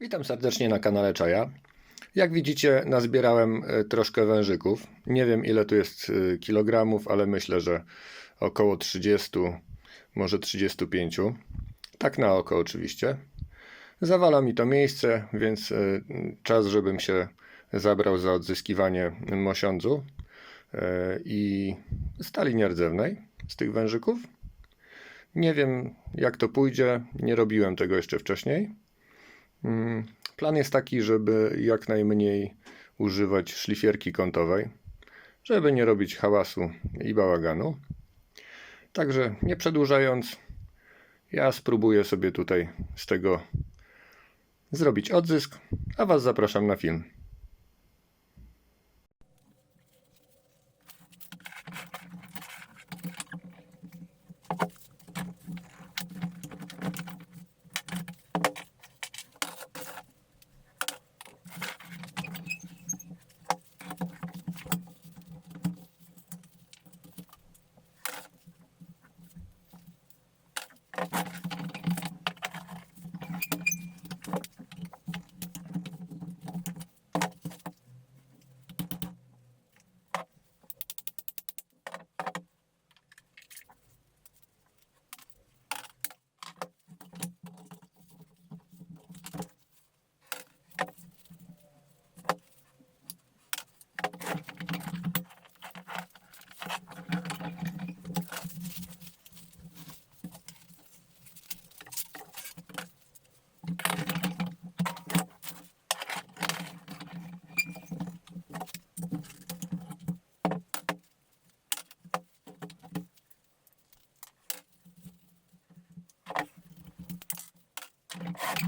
Witam serdecznie na kanale Czaja. Jak widzicie, nazbierałem e, troszkę wężyków. Nie wiem ile tu jest e, kilogramów, ale myślę, że około 30, może 35. Tak na oko oczywiście. Zawala mi to miejsce, więc e, czas, żebym się zabrał za odzyskiwanie mosiądzu i stali nierdzewnej z tych wężyków. Nie wiem jak to pójdzie, nie robiłem tego jeszcze wcześniej. Mm, Plan jest taki, żeby jak najmniej używać szlifierki kątowej, żeby nie robić hałasu i bałaganu. Także nie przedłużając, ja spróbuję sobie tutaj z tego zrobić odzysk, a Was zapraszam na film.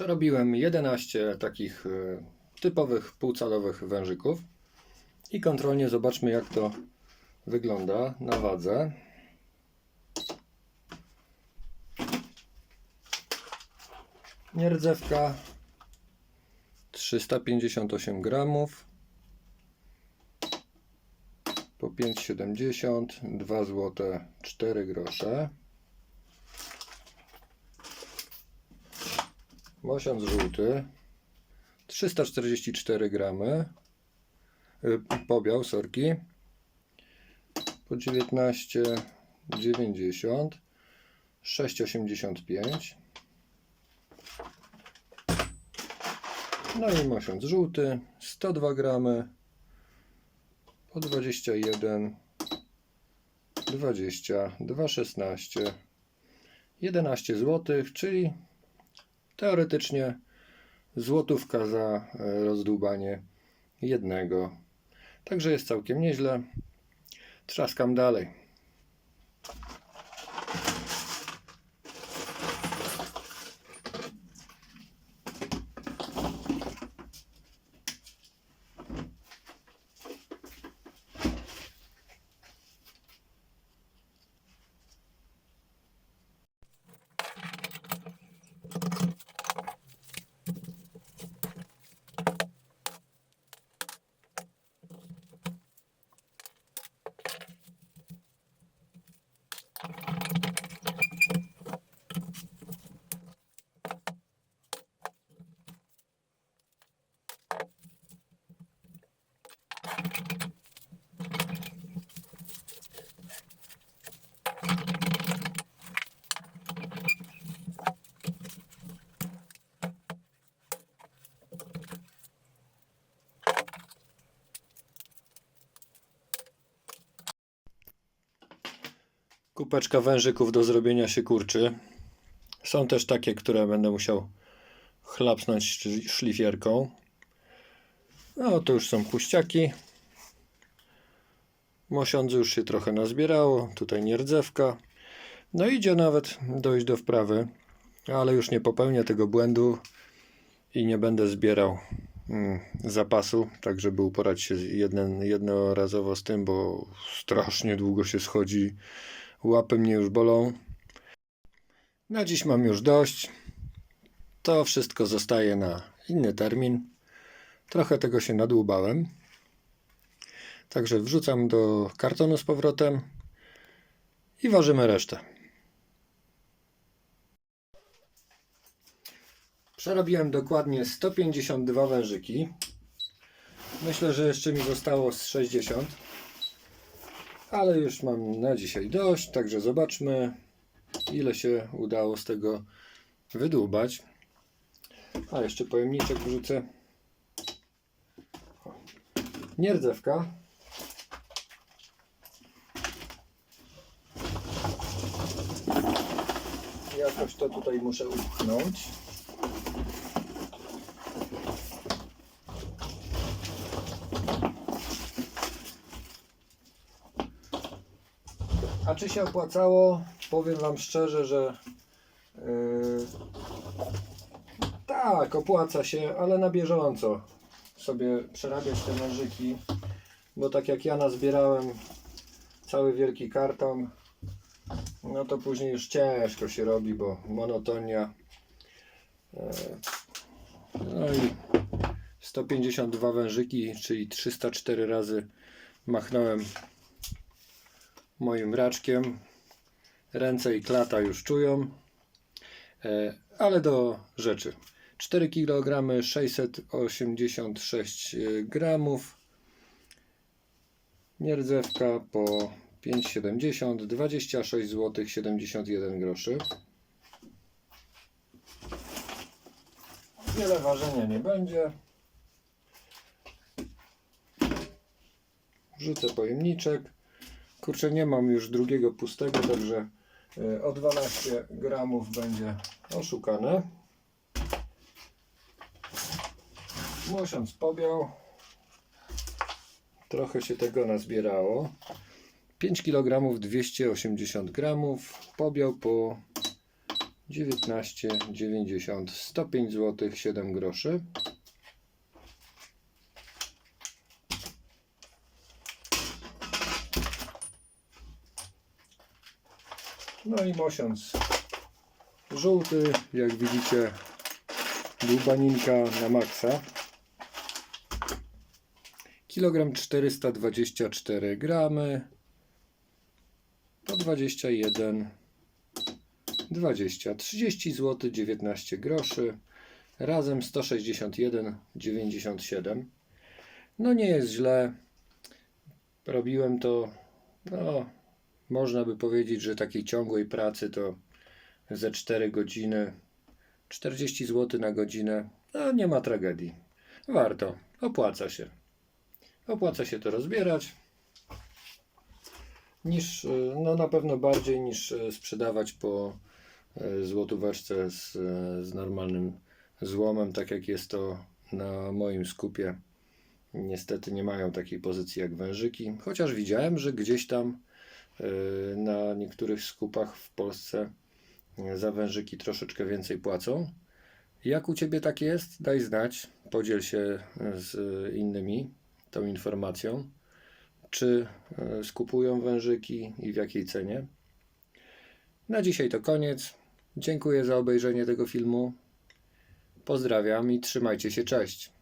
Przerobiłem 11 takich e, typowych półcalowych wężyków i kontrolnie zobaczmy jak to wygląda na wadze. Nierdzewka 358 gramów po 5,70 2 zł 4 grosze Mosiąc żółty. 344 gramy. Y, pobiał, sorki. Po 19,90 6,85 no i mosiąc żółty. 102 gramy. Po 21 20 2,16 11 zł, czyli teoretycznie złotówka za e, rozdłubanie jednego. Także jest całkiem nieźle. Trzaskam dalej. Kupeczka wężyków do zrobienia się kurczy. Są też takie, które będę musiał chlapsnąć szli- szlifierką. No to już są puściaki. Mosiądzu już się trochę nazbierało. Tutaj nierdzewka. No idzie nawet dojść do wprawy, ale już nie popełnię tego błędu, i nie będę zbierał mm, zapasu, tak żeby uporać się jeden, jednorazowo z tym, bo strasznie długo się schodzi. Łapy mnie już bolą. Na dziś mam już dość. To wszystko zostaje na inny termin. Trochę tego się nadłubałem. Także wrzucam do kartonu z powrotem i ważymy resztę. Przerobiłem dokładnie 152 wężyki. Myślę, że jeszcze mi zostało z 60. Ale już mam na dzisiaj dość, także zobaczmy, ile się udało z tego wydłubać. A jeszcze pojemniczek wrzucę. Nierdzewka. Jakoś to tutaj muszę upchnąć. Czy się opłacało? Powiem Wam szczerze, że yy, tak, opłaca się, ale na bieżąco sobie przerabiać te wężyki, bo tak jak ja nazbierałem cały wielki karton, no to później już ciężko się robi, bo monotonia. Yy, no i 152 wężyki, czyli 304 razy machnąłem moim raczkiem. Ręce i klata już czują. E, Ale do rzeczy. 4 kg 686 gramów. Nierdzewka po 5,70 26 zł 71 groszy. Wiele ważenia nie będzie. Wrzucę pojemniczek. Kurczę, nie mam już drugiego pustego, także y, o 12 gramów będzie oszukane. Miesiąc pobiał. Trochę się tego nazbierało. 5 kg 280 gramów. Pobiał po 19,90 105 zł 7 groszy. No i mosiąc żółty, jak widzicie, dłubaninka na maksa. Kilogram 424 gramy. To 21 20 30 zł 19 groszy razem 161,97 no nie jest źle robiłem to no można by powiedzieć, że takiej ciągłej pracy to ze 4 godziny 40 zł na godzinę no nie ma tragedii. Warto, opłaca się. Opłaca się to rozbierać. Niż, y, no na pewno bardziej niż y, sprzedawać po y, złotóweczce z, z normalnym złomem, tak jak jest to na moim skupie. Niestety nie mają takiej pozycji jak wężyki, chociaż widziałem, że gdzieś tam na niektórych skupach w Polsce y, za wężyki troszeczkę więcej płacą. Jak u Ciebie tak jest? Daj znać, podziel się z innymi tą informacją czy skupują wężyki i w jakiej cenie. Na dzisiaj to koniec. Dziękuję za obejrzenie tego filmu. Pozdrawiam i trzymajcie się, cześć.